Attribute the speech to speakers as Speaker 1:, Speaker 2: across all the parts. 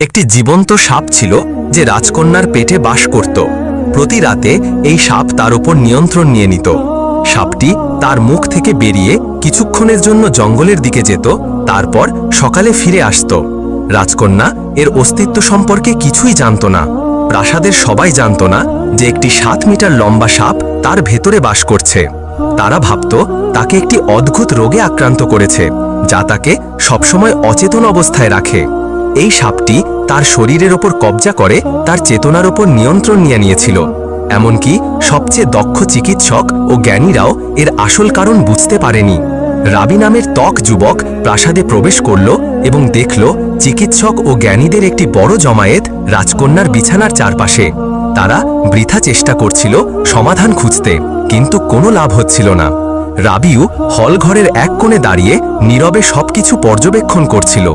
Speaker 1: একটি জীবন্ত সাপ ছিল যে রাজকন্যার পেটে বাস করত। প্রতি রাতে এই সাপ তার উপর নিয়ন্ত্রণ নিয়ে নিত। সাপটি তার মুখ থেকে বেরিয়ে কিছুক্ষণের জন্য জঙ্গলের দিকে যেত, তারপর সকালে ফিরে আসত। রাজকন্যা এর অস্তিত্ব সম্পর্কে কিছুই জানত না। প্রাসাদের সবাই জানত না যে একটি সাত মিটার লম্বা সাপ তার ভেতরে বাস করছে। তারা ভাবত তাকে একটি অদ্ভুত রোগে আক্রান্ত করেছে, যা তাকে সবসময় অচেতন অবস্থায় রাখে। এই সাপটি তার শরীরের ওপর কবজা করে, তার চেতনার ওপর নিয়ন্ত্রণ নিয়ে নিয়েছিল। এমনকি সবচেয়ে দক্ষ চিকিৎসক ও জ্ঞানীরাও এর আসল কারণ বুঝতে পারেনি। রাবি নামের ত্বক যুবক প্রাসাদে প্রবেশ করল এবং দেখল চিকিৎসক ও জ্ঞানীদের একটি বড় জমায়েত রাজকন্যার বিছানার চারপাশে। তারা বৃথা চেষ্টা করছিল সমাধান খুঁজতে, কিন্তু কোনো লাভ হচ্ছিল না। রাবিউ হলঘরের এক কোণে দাঁড়িয়ে নীরবে সবকিছু পর্যবেক্ষণ করছিল।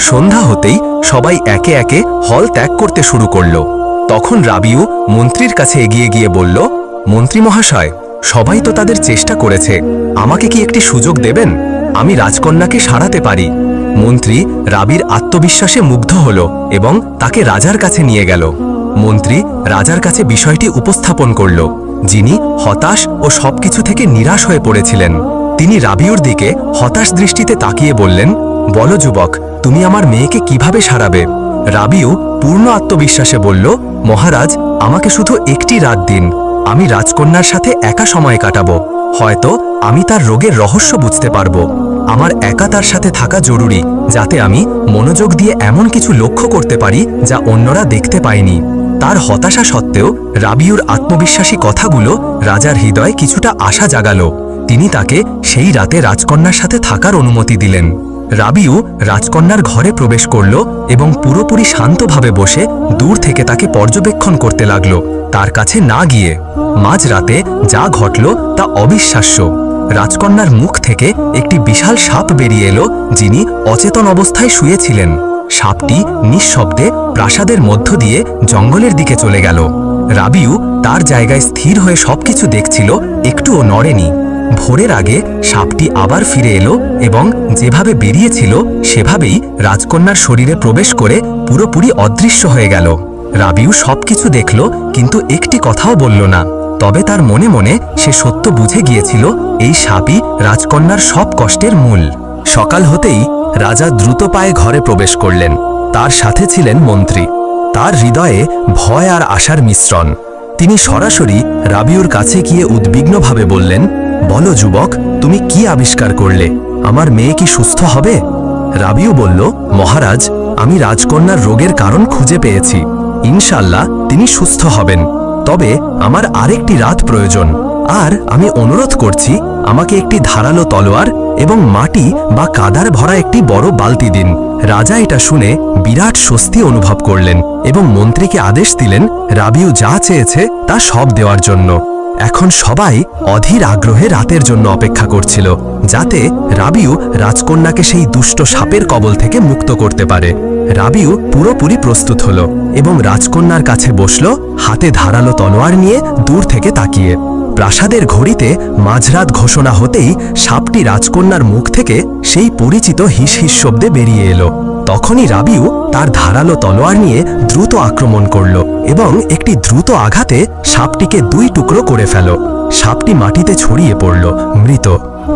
Speaker 1: সন্ধ্যা হতেই সবাই একে একে হল ত্যাগ করতে শুরু করল। তখন রাবিউ মন্ত্রীর কাছে এগিয়ে গিয়ে বলল, মন্ত্রী মহাশয়, সবাই তো তাদের চেষ্টা করেছে। আমাকে কি একটি সুযোগ দেবেন? আমি রাজকন্যাকে সারাতে পারি। মন্ত্রী রাবির আত্মবিশ্বাসে মুগ্ধ হল এবং তাকে রাজার কাছে নিয়ে গেল। মন্ত্রী রাজার কাছে বিষয়টি উপস্থাপন করল। যিনি হতাশ ও সবকিছু থেকে নিরাশ হয়ে পড়েছিলেন। তিনি রাবিউর দিকে হতাশ দৃষ্টিতে তাকিয়ে বললেন বলো যুবক, তুমি আমার মেয়েকে কীভাবে সারাবে? রাবিউ পূর্ণ আত্মবিশ্বাসে বলল, মহারাজ, আমাকে শুধু একটি রাত দিন। আমি রাজকন্যার সাথে একা সময় কাটাবো। হয়তো আমি তার রোগের রহস্য বুঝতে পারব। আমার একা তার সাথে থাকা জরুরি, যাতে আমি মনোযোগ দিয়ে এমন কিছু লক্ষ্য করতে পারি যা অন্যরা দেখতে পায়নি। তার হতাশা সত্ত্বেও রাবিউর আত্মবিশ্বাসী কথাগুলো রাজার হৃদয়ে কিছুটা আশা জাগালো। তিনি তাকে সেই রাতে রাজকন্যার সাথে থাকার অনুমতি দিলেন। রাবিউ রাজকন্যার ঘরে প্রবেশ করল এবং পুরোপুরি শান্তভাবে বসে দূর থেকে তাকে পর্যবেক্ষণ করতে লাগল। তার কাছে না গিয়ে মাঝরাতে যা ঘটল তা অবিশ্বাস্য। রাজকন্যার মুখ থেকে একটি বিশাল সাপ বেরিয়ে এলো, যিনি অচেতন অবস্থায় শুয়েছিলেন। সাপটি নিঃশব্দে প্রাসাদের মধ্য দিয়ে জঙ্গলের দিকে চলে গেল। রাবিউ তার জায়গায় স্থির হয়ে সবকিছু দেখছিল, একটুও নড়েনি। ভোরের আগে সাপটি আবার ফিরে এলো এবং যেভাবে বেরিয়েছিল, সেভাবেই রাজকন্যার শরীরে প্রবেশ করে পুরোপুরি অদৃশ্য হয়ে গেল। রাবিউ সবকিছু দেখল, কিন্তু একটি কথাও বলল না। তবে তার মনে মনে সে সত্য বুঝে গিয়েছিল, এই সাপই রাজকন্যার সব কষ্টের মূল। সকাল হতেই রাজা দ্রুত পায়ে ঘরে প্রবেশ করলেন। তার সাথে ছিলেন মন্ত্রী। তার হৃদয়ে ভয় আর আশার মিশ্রণ। তিনি সরাসরি রাবিউর কাছে গিয়ে উদ্বিগ্নভাবে বললেন বলো যুবক, তুমি কি আবিষ্কার করলে? আমার মেয়ে কি সুস্থ হবে? রাবিও বলল, মহারাজ, আমি রাজকন্যার রোগের কারণ খুঁজে পেয়েছি। ইনশাল্লাহ তিনি সুস্থ হবেন। তবে আমার আরেকটি রাত প্রয়োজন। আর আমি অনুরোধ করছি, আমাকে একটি ধারালো তলোয়ার এবং মাটি বা কাদার ভরা একটি বড় বালতি দিন। রাজা এটা শুনে বিরাট স্বস্তি অনুভব করলেন এবং মন্ত্রীকে আদেশ দিলেন, রাবিউ যা চেয়েছে তা সব দেওয়ার জন্য। এখন সবাই অধীর আগ্রহে রাতের জন্য অপেক্ষা করছিল, যাতে রাবিউ রাজকন্যাকে সেই দুষ্ট সাপের কবল থেকে মুক্ত করতে পারে। রাবিউ পুরোপুরি প্রস্তুত হল এবং রাজকন্যার কাছে বসল হাতে ধারালো তলোয়ার নিয়ে দূর থেকে তাকিয়ে। প্রাসাদের ঘড়িতে মাঝরাত ঘোষণা হতেই সাপটি রাজকন্যার মুখ থেকে সেই পরিচিত হিস হিস শব্দে বেরিয়ে এলো। তখনই রাবিউ তার ধারালো তলোয়ার নিয়ে দ্রুত আক্রমণ করল এবং একটি দ্রুত আঘাতে সাপটিকে দুই টুকরো করে ফেল। সাপটি মাটিতে ছড়িয়ে পড়ল, মৃত।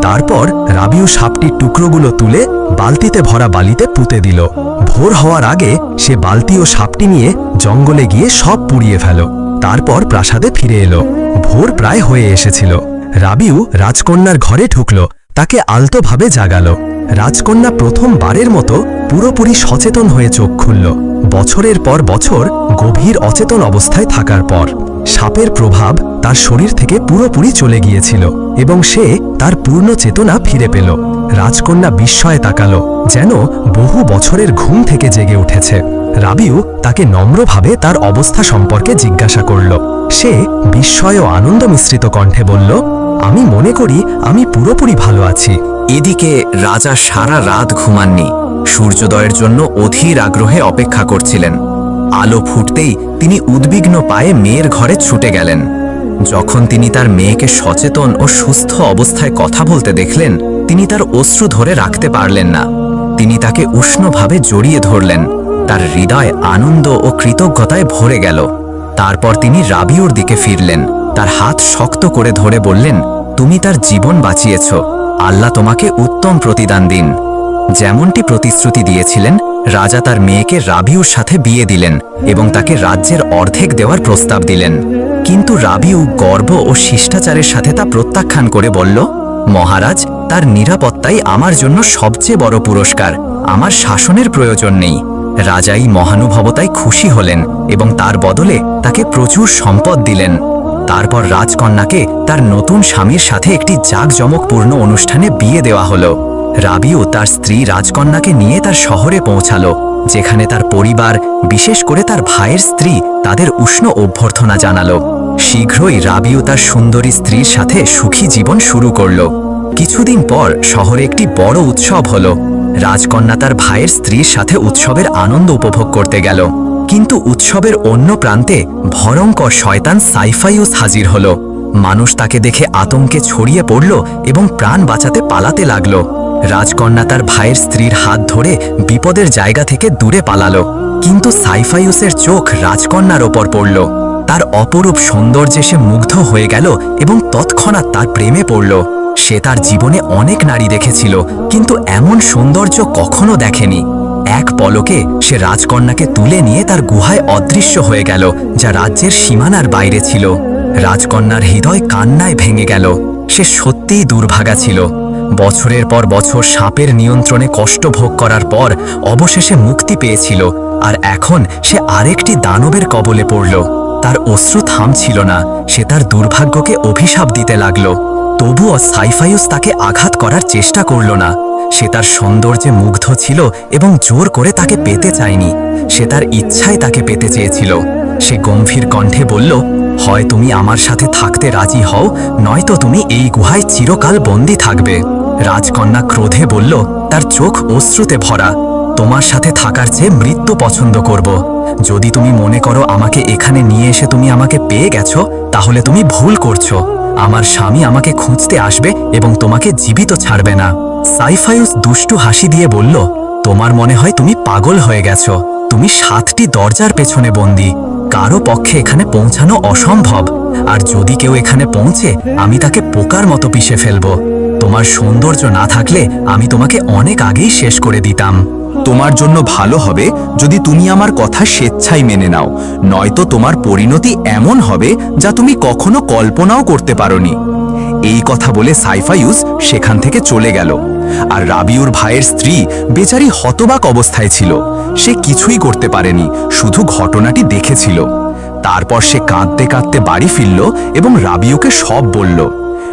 Speaker 1: তারপর রাবিউ সাপটির টুকরোগুলো তুলে বালতিতে ভরা বালিতে পুঁতে দিল। ভোর হওয়ার আগে সে বালতি ও সাপটি নিয়ে জঙ্গলে গিয়ে সব পুড়িয়ে ফেল। তারপর প্রাসাদে ফিরে এলো। ভোর প্রায় হয়ে এসেছিল। রাবিউ রাজকন্যার ঘরে ঢুকল, তাকে আলতোভাবে জাগালো। রাজকন্যা প্রথমবারের মতো পুরোপুরি সচেতন হয়ে চোখ খুলল। বছরের পর বছর গভীর অচেতন অবস্থায় থাকার পর সাপের প্রভাব তার শরীর থেকে পুরোপুরি চলে গিয়েছিল এবং সে তার পূর্ণ চেতনা ফিরে পেল। রাজকন্যা বিস্ময়ে তাকালো, যেন বহু বছরের ঘুম থেকে জেগে উঠেছে। রাবিউ তাকে নম্রভাবে তার অবস্থা সম্পর্কে জিজ্ঞাসা করল। সে বিস্ময় ও আনন্দ মিশ্রিত কণ্ঠে বলল, আমি মনে করি আমি পুরোপুরি ভালো আছি।
Speaker 2: এদিকে রাজা সারা রাত ঘুমাননি। সূর্যোদয়ের জন্য অধীর আগ্রহে অপেক্ষা করছিলেন। আলো ফুটতেই তিনি উদ্বিগ্ন পায়ে মেয়ের ঘরে ছুটে গেলেন। যখন তিনি তার মেয়েকে সচেতন ও সুস্থ অবস্থায় কথা বলতে দেখলেন, তিনি তার অশ্রু ধরে রাখতে পারলেন না। তিনি তাকে উষ্ণভাবে জড়িয়ে ধরলেন। তার হৃদয় আনন্দ ও কৃতজ্ঞতায় ভরে গেল। তারপর তিনি রাবিউর দিকে ফিরলেন। তার হাত শক্ত করে ধরে বললেন, তুমি তার জীবন বাঁচিয়েছ। আল্লাহ তোমাকে উত্তম প্রতিদান দিন। যেমনটি প্রতিশ্রুতি দিয়েছিলেন, রাজা তার মেয়েকে রাবিউর সাথে বিয়ে দিলেন এবং তাকে রাজ্যের অর্ধেক দেওয়ার প্রস্তাব দিলেন। কিন্তু রাবিউ গর্ব ও শিষ্টাচারের সাথে তা প্রত্যাখ্যান করে বলল, মহারাজ, তার নিরাপত্তাই আমার জন্য সবচেয়ে বড় পুরস্কার। আমার শাসনের প্রয়োজন নেই। রাজাই মহানুভবতায় খুশি হলেন এবং তার বদলে তাকে প্রচুর সম্পদ দিলেন। তারপর রাজকন্যাকে তার নতুন স্বামীর সাথে একটি জাঁকজমকপূর্ণ অনুষ্ঠানে বিয়ে দেওয়া হলো। রাবিও তার স্ত্রী রাজকন্যাকে নিয়ে তার শহরে পৌঁছালো, যেখানে তার পরিবার, বিশেষ করে তার ভাইয়ের স্ত্রী, তাদের উষ্ণ অভ্যর্থনা জানালো। শীঘ্রই রাবিও তার সুন্দরী স্ত্রীর সাথে সুখী জীবন শুরু করল। কিছুদিন পর শহরে একটি বড় উৎসব হলো। রাজকন্যা তার ভাইয়ের স্ত্রীর সাথে উৎসবের আনন্দ উপভোগ করতে গেল। কিন্তু উৎসবের অন্য প্রান্তে ভয়ঙ্কর শয়তান সাইফাইউস হাজির হল। মানুষ তাকে দেখে আতঙ্কে ছড়িয়ে পড়ল এবং প্রাণ বাঁচাতে পালাতে লাগল। রাজকন্যা তার ভাইয়ের স্ত্রীর হাত ধরে বিপদের জায়গা থেকে দূরে পালালো। কিন্তু সাইফাইউসের চোখ রাজকন্যার ওপর পড়ল। তার অপরূপ সৌন্দর্যে সে মুগ্ধ হয়ে গেল এবং তৎক্ষণাৎ তার প্রেমে পড়ল। সে তার জীবনে অনেক নারী দেখেছিল, কিন্তু এমন সৌন্দর্য কখনো দেখেনি। এক পলকে সে রাজকন্যাকে তুলে নিয়ে তার গুহায় অদৃশ্য হয়ে গেল, যা রাজ্যের সীমানার বাইরে ছিল। রাজকন্যার হৃদয় কান্নায় ভেঙে গেল। সে সত্যিই দুর্ভাগা ছিল। বছরের পর বছর সাপের নিয়ন্ত্রণে কষ্ট ভোগ করার পর অবশেষে মুক্তি পেয়েছিল, আর এখন সে আরেকটি দানবের কবলে পড়ল। তার অশ্রু থামছিল না, সে তার দুর্ভাগ্যকে অভিশাপ দিতে লাগল। তবুও সাইফাইউস তাকে আঘাত করার চেষ্টা করল না। সে তার সৌন্দর্যে মুগ্ধ ছিল এবং জোর করে তাকে পেতে চায়নি। সে তার ইচ্ছায় তাকে পেতে চেয়েছিল। সে গম্ভীর কণ্ঠে বলল, হয় তুমি আমার সাথে থাকতে রাজি হও, নয়তো তুমি এই গুহায় চিরকাল বন্দি থাকবে। রাজকন্যা ক্রোধে বলল, তার চোখ অশ্রুতে ভরা। তোমার সাথে থাকার চেয়ে মৃত্যু পছন্দ করব। যদি তুমি মনে করো আমাকে এখানে নিয়ে এসে তুমি আমাকে পেয়ে গেছো, তাহলে তুমি ভুল করছ। আমার স্বামী আমাকে খুঁজতে আসবে এবং তোমাকে জীবিত ছাড়বে না। সাইফাইউস দুষ্টু হাসি দিয়ে বলল, তোমার মনে হয় তুমি পাগল হয়ে গেছো। তুমি সাতটি দরজার পেছনে বন্দি। কারও পক্ষে এখানে পৌঁছানো অসম্ভব। আর যদি কেউ এখানে পৌঁছে, আমি তাকে পোকার মতো পিষে ফেলব। তোমার সৌন্দর্য না থাকলে আমি তোমাকে অনেক আগেই শেষ করে দিতাম।
Speaker 1: তোমার জন্য ভালো হবে যদি তুমি আমার কথা স্বেচ্ছায় মেনে নাও। নয়তো তোমার পরিণতি এমন হবে যা তুমি কখনো কল্পনাও করতে পারোনি। এই কথা বলে সাইফাইউস সেখান থেকে চলে গেল। আর রাবিউর ভাইয়ের স্ত্রী বেচারি হতবাক অবস্থায় ছিল। সে কিছুই করতে পারেনি, শুধু ঘটনাটি দেখেছিল। তারপর সে কাঁদতে কাঁদতে বাড়ি ফিরল এবং রাবিউকে সব বলল।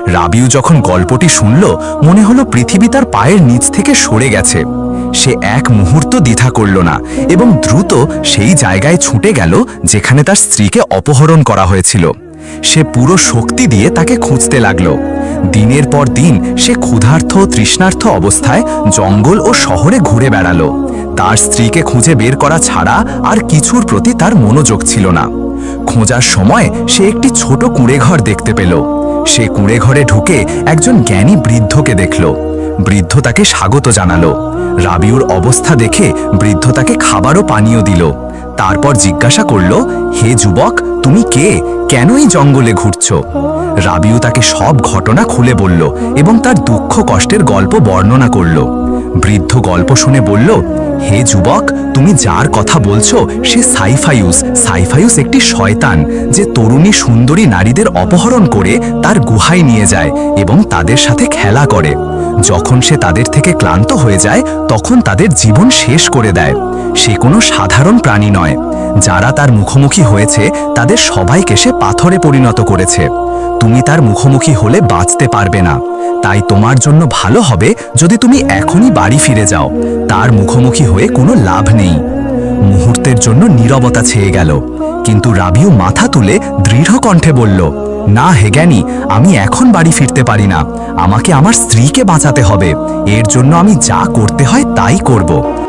Speaker 1: রাবিউ যখন গল্পটি শুনল, মনে হলো পৃথিবী তার পায়ের নিচ থেকে সরে গেছে। সে এক মুহূর্ত দ্বিধা করল না এবং দ্রুত সেই জায়গায় ছুটে গেল, যেখানে তার স্ত্রীকে অপহরণ করা হয়েছিল। সে পুরো শক্তি দিয়ে তাকে খুঁজতে লাগল। দিনের পর দিন সে ক্ষুধার্থ তৃষ্ণার্থ অবস্থায় জঙ্গল ও শহরে ঘুরে বেড়ালো। তার স্ত্রীকে খুঁজে বের করা ছাড়া আর কিছুর প্রতি তার মনোযোগ ছিল না। খোঁজার সময় সে একটি ছোট কুঁড়েঘর দেখতে পেল। সে কুঁড়েঘরে ঢুকে একজন জ্ঞানী বৃদ্ধকে দেখল। বৃদ্ধ তাকে স্বাগত জানালো। রাবিউর অবস্থা দেখে বৃদ্ধ তাকে খাবারও পানীয় দিল। তারপর জিজ্ঞাসা করল, হে যুবক, তুমি কে? কেনই জঙ্গলে ঘুরছ? রাবিউ তাকে সব ঘটনা খুলে বলল এবং তার দুঃখ কষ্টের গল্প বর্ণনা করল। বৃদ্ধ গল্প শুনে বলল, হে যুবক, তুমি যার কথা বলছো, সে সাইফাইউস। সাইফাইউস একটি শয়তান, যে তরুণী সুন্দরী নারীদের অপহরণ করে তার গুহায় নিয়ে যায় এবং তাদের সাথে খেলা করে। যখন সে তাদের থেকে ক্লান্ত হয়ে যায়, তখন তাদের জীবন শেষ করে দেয়। সে কোনো সাধারণ প্রাণী নয়। যারা তার মুখোমুখি হয়েছে, তাদের সবাইকে সে পাথরে পরিণত করেছে। তুমি তার মুখোমুখি হলে বাঁচতে পারবে না। তাই তোমার জন্য ভালো হবে যদি তুমি এখনই বাড়ি ফিরে যাও। তার মুখোমুখি হয়ে কোনো লাভ নেই। মুহূর্তের জন্য নীরবতা ছেয়ে গেল। কিন্তু রাবিও মাথা তুলে দৃঢ় কণ্ঠে বলল, না হে জ্ঞানী, আমি এখন বাড়ি ফিরতে পারি না। আমাকে আমার স্ত্রীকে বাঁচাতে হবে। এর জন্য আমি যা করতে হয় তাই করব।